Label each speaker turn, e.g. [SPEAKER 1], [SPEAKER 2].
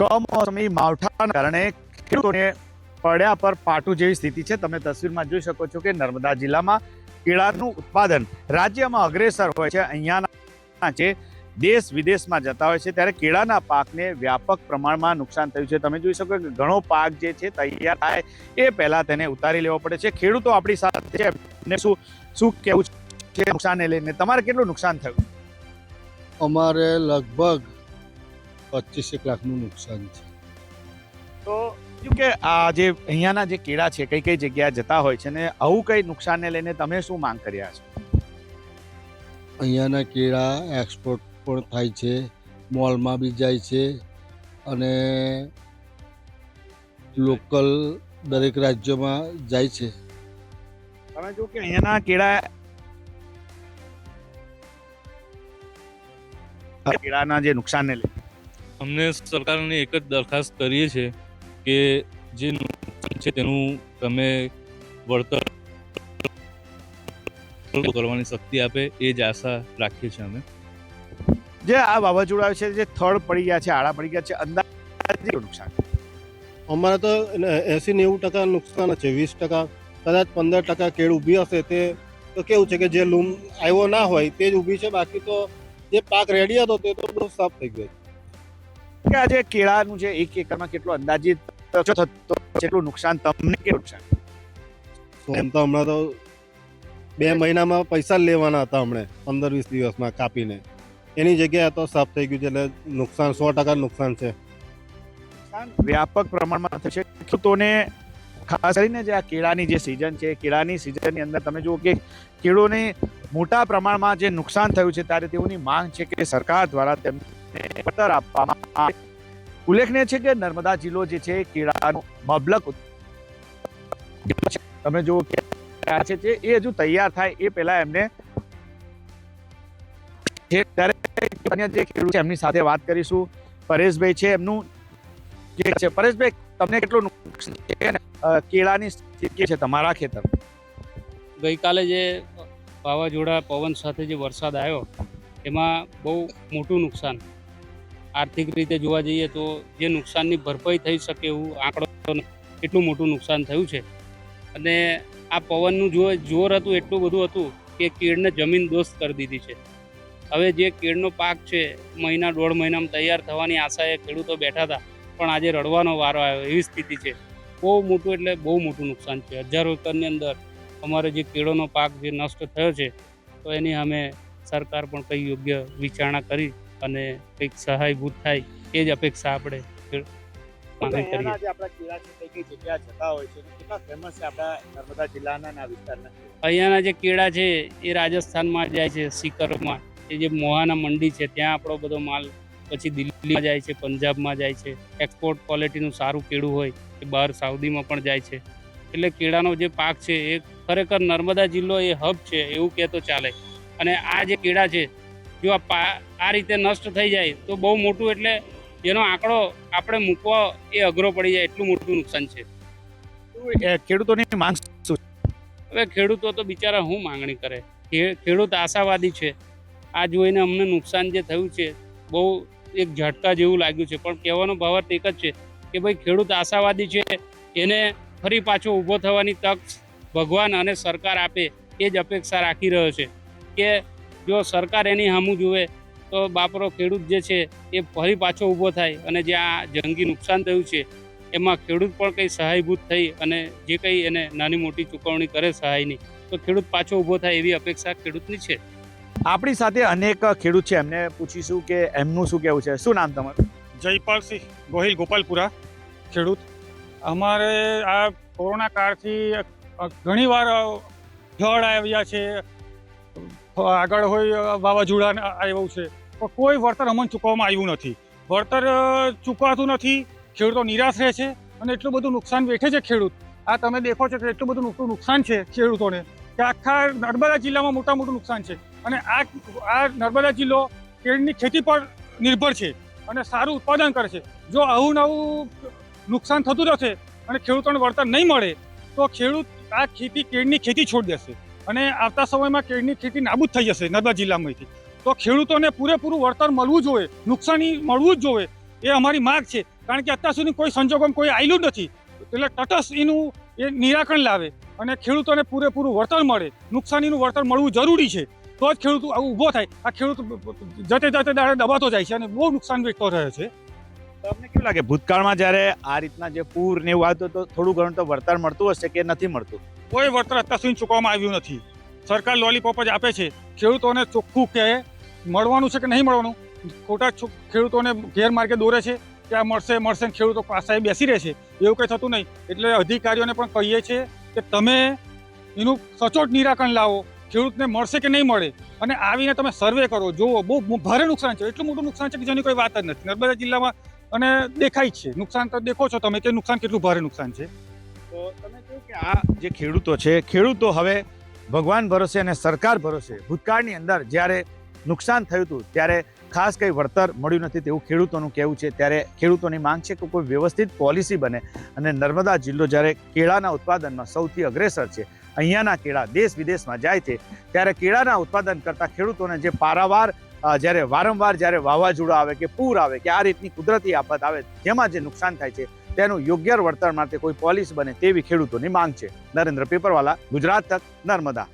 [SPEAKER 1] કમોસમી માવઠાના કારણે ખેડૂતોને પડ્યા પર પાટું જેવી સ્થિતિ છે. તમે તસવીરમાં જોઈ શકો છો કે નર્મદા જિલ્લામાં કેળાનું ઉત્પાદન રાજ્યમાં અગ્રેસર હોય છે. અહીંયાના જે દેશ વિદેશમાં જતા હોય છે, ત્યારે કેળાના પાકને વ્યાપક પ્રમાણમાં નુકસાન થયું છે. તમે જોઈ શકો કે ઘણો પાક જે છે તૈયાર થાય એ પહેલાં તેને ઉતારી લેવો પડે છે. ખેડૂતો આપણી સાથે છે. ને શું શું કેવું છે? નુકસાનને લઈને તમારે કેટલું નુકસાન થયું?
[SPEAKER 2] અમારે લગભગ પચીસેક લાખનું નુકસાન છે.
[SPEAKER 1] તો કે આ જે અહીંયાના જે કેળા છે કઈ કઈ જગ્યાએ જતા હોય છે ને આવું કઈ નુકસાનને લઈને તમે શું માંગ કર્યા છો?
[SPEAKER 2] અહીંયાના કેળા એક્સપોર્ટ પણ થાય છે મોલમાં બી જાય છે અને લોકલ દરેક રાજ્યોમાં જાય છે.
[SPEAKER 1] તમે જો કે અહીંયાના કેળા કેળાના જે નુકસાનને લઈને
[SPEAKER 3] અમને સરકારને એક જ દરખાસ્ત કરીએ છીએ કે જે નુકસાન છે તેનું તમે વળતર કરવાની શક્તિ આપે એ જ આશા રાખીએ છીએ અમે.
[SPEAKER 1] જે આ વાવાઝોડા છે જે થડ પડી ગયા છે આડા પડી ગયા છે અંદાજે નુકસાન?
[SPEAKER 4] અમારે તો એસી નેવું ટકા નુકસાન છે વીસ ટકા કદાચ પંદર ટકા કેળ ઊભી હશે તે તો કેવું છે કે જે લૂમ આવ્યો ના હોય તે જ ઊભી છે બાકી તો જે પાક રેડી હતો તે તો બધું સાફ થઈ ગયો
[SPEAKER 1] કે આજે કેળાનું જે એક એકરમાં કેટલો અંદાજિત થતો કેટલું નુકસાન તમને કેટલું નુકસાન
[SPEAKER 4] એમ તો હમણાં તો બે મહિનામાં પૈસા લેવાના હતા હમણે પંદર વીસ દિવસમાં કાપીને. એની જગ્યાએ તો સાફ થઈ ગયું છે એટલે નુકસાન સો ટકા નુકસાન છે.
[SPEAKER 1] વ્યાપક પ્રમાણમાં થશે. ખેડૂતોને ખાસ કરીને જે આ કેળાની જે સિઝન છે કેળાની સિઝનની અંદર તમે જુઓ કે કેળોને મોટા પ્રમાણમાં જે નુકસાન થયું છે ત્યારે તેઓની માંગ છે કે સરકાર દ્વારા તેમને વળતર આપવામાં ઉલ્લેખનીય છે કે નર્મદા જિલ્લો જે છે, કેળાનો મબલક. તમે જુઓ છે, એ હજુ તૈયાર થાય, એ પહેલા એમને જે ખેડૂત છે, એમની સાથે વાત કરીશું પરેશભાઈ છે, એમનું જે છે, પરેશભાઈ, તમને કેટલું નુકસાન કેળાની સ્થિતિ છે તમારા ખેતર
[SPEAKER 5] ગઈકાલે જે વાવાઝોડા, પવન સાથે જે વરસાદ આવ્યો, એમાં બહુ મોટું નુકસાન આર્થિક રીતે જોવા જઈએ તો જે નુકસાનની ભરપાઈ થઈ શકે એવું આંકડો એટલું મોટું નુકસાન થયું છે. અને આ પવનનું જો જોર હતું, એટલું બધું હતું કે કેળને જમીન દોસ્ત કરી દીધી છે. હવે જે કેળનો પાક છે, મહિના, દોઢ મહિનામાં તૈયાર થવાની આશાએ ખેડૂતો બેઠા હતા, પણ આજે રડવાનો વારો આવ્યો, એવી સ્થિતિ છે. બહુ મોટું એટલે બહુ મોટું નુકસાન છે. હજારો એકરની અંદર અમારો જે કેળોનો પાક જે નષ્ટ થયો છે, તો એની અમે સરકાર પણ કંઈ યોગ્ય વિચારણા કરી અને કંઈક સહાયભૂત થાય એ જ અપેક્ષા આપણે માંગણી કરીએ.
[SPEAKER 1] અહીંયાના જે કેળા છે
[SPEAKER 5] એ રાજસ્થાનમાં જાય છે સિકરમાં એ જે મોહાના મંડી છે ત્યાં આપણો બધો માલ પછી દિલ્હીમાં જાય છે પંજાબમાં જાય છે. એક્સપોર્ટ ક્વોલિટીનું સારું કેળું હોય એ બહાર સાઉદીમાં પણ જાય છે. એટલે કેળાનો જે પાક છે એ ખરેખર નર્મદા જિલ્લો એ હબ છે એવું કહેતો ચાલે. અને આ જે કેળા છે જો આ પા આ રીતે નષ્ટ થઈ જાય તો બહુ મોટું એટલે એનો આંકડો આપણે મૂકવો એ અઘરો પડી જાય એટલું મોટું નુકસાન છે.
[SPEAKER 1] ખેડૂતોની માંગ શું
[SPEAKER 5] હવે ખેડૂતો તો બિચારા શું માંગણી કરે? ખેડૂત આશાવાદી છે. આ જોઈને અમને નુકસાન જે થયું છે બહુ એક ઝટકા જેવું લાગ્યું છે. પણ કહેવાનો ભાવાર્થ એક જ છે કે ભાઈ ખેડૂત આશાવાદી છે એને ફરી પાછો ઊભો થવાની તક ભગવાન અને સરકાર આપે એ જ અપેક્ષા રાખી રહ્યો છે કે જો સરકાર એની સામું જુએ તો બાપરો ખેડૂત જે છે એ ફરી પાછો ઊભો થાય અને જે આ જંગી નુકસાન થયું છે એમાં ખેડૂત પણ કંઈ સહાયભૂત થઈ અને જે કંઈ એને નાની મોટી ચૂકવણી કરે સહાયની તો ખેડૂત પાછો ઊભો થાય એવી અપેક્ષા ખેડૂતની છે.
[SPEAKER 1] આપણી સાથે અનેક ખેડૂત છે એમને પૂછીશું કે એમનું શું કેવું છે? શું નામ તમારું?
[SPEAKER 6] જયપાલસિંહ ગોહિલ ગોપાલપુરા ખેડૂત. અમારે આ કોરોના કાળથી ઘણીવાર જળ આવ્યા છે આગળ હોય વાવાઝોડા આવ્યું છે. પણ કોઈ વળતર અમને ચૂકવવામાં આવ્યું નથી. વળતર ચૂકવાતું નથી. ખેડૂતો નિરાશ રહે છે અને એટલું બધું નુકસાન વેઠે છે ખેડૂત. આ તમે દેખો છો કે એટલું બધું નુકસાન છે ખેડૂતોને કે આખા નર્મદા જિલ્લામાં મોટા મોટું નુકસાન છે. અને આ આ નર્મદા જિલ્લો કેળની ખેતી પર નિર્ભર છે અને સારું ઉત્પાદન કરે છે. જો આવું નવું નુકસાન થતું રહેશે અને ખેડૂતોને વળતર નહીં મળે, તો ખેડૂત આ ખેતી કેળની ખેતી છોડી દેશે. અને આવતા સમયમાં કેળની ખેતી નાબૂદ થઈ જશે નર્મદા જિલ્લામાંથી. તો ખેડૂતોને પૂરેપૂરું વળતર મળવું જોઈએ, નુકસાની મળવું જ જોઈએ, એ અમારી માગ છે. કારણ કે અત્યાર સુધી કોઈ સંજોગોમાં કોઈ આવેલું નથી. એટલે તટસ્થ એનું એ નિરાકરણ લાવે અને ખેડૂતોને પૂરેપૂરું વળતર મળે. નુકસાનીનું વળતર મળવું જરૂરી છે. તો જ ખેડૂત ઊભો થાય. આ ખેડૂત જતે જતે દાડે દબાતો જાય છે અને બહુ નુકસાન વેચતો રહે છે.
[SPEAKER 1] તમને કેવું લાગે? ભૂતકાળમાં જ્યારે આ રીતના જે પૂર ને એવું આવતું તો થોડું ઘણું તો વળતર મળતું હશે કે નથી મળતું?
[SPEAKER 6] કોઈ વળતર અત્યાર સુધી ચૂકવવામાં આવ્યું નથી. સરકાર લોલીપોપ જ આપે છે. ખેડૂતોને ચોખ્ખું કે મળવાનું છે કે નહીં મળવાનું? ખોટા ખેડૂતોને ગેરમાર્ગે દોરે છે. કે આ મળશે મળશે ખેડૂતો પાસે બેસી રહે છે. એવું કંઈ થતું નહીં. એટલે અધિકારીઓને પણ કહીએ છીએ કે તમે એનું સચોટ નિરાકરણ લાવો. ખેડૂતને મળશે કે નહીં મળે? અને આવીને તમે સર્વે કરો. જુઓ, બહુ ભારે નુકસાન છે. એટલું મોટું નુકસાન છે કે જેની કોઈ વાત જ નથી. નર્મદા જિલ્લામાં અને દેખાય છે. નુકસાન તો દેખો છો તમે કે નુકસાન કેટલું ભારે નુકસાન છે.
[SPEAKER 1] તો તમે કહ્યું કે આ જે ખેડૂતો છે, ખેડૂતો હવે ભગવાન ભરોસે અને સરકાર ભરોસે ભૂતકાળની અંદર જ્યારે નુકસાન થયું હતું, ત્યારે ખાસ કંઈ વળતર મળ્યું નથી તેવું ખેડૂતોનું કહેવું છે. ત્યારે ખેડૂતોની માંગ છે કે કોઈ વ્યવસ્થિત પોલિસી બને અને નર્મદા જિલ્લો જ્યારે કેળાના ઉત્પાદનમાં સૌથી અગ્રેસર છે, અહીંયાના કેળા દેશ વિદેશમાં જાય છે, ત્યારે કેળાના ઉત્પાદન કરતા ખેડૂતોને જે પારાવાર જ્યારે વારંવાર જ્યારે વાવાઝોડા આવે કે પૂર આવે કે આ રીતની કુદરતી આફત આવે, જેમાં જે નુકસાન થાય છે તેનું યોગ્ય વળતર માટે કોઈ પોલિસી બને તેવી ખેડૂતોની માંગ છે. નરેન્દ્ર પેપરવાલા, ગુજરાત તક નર્મદા.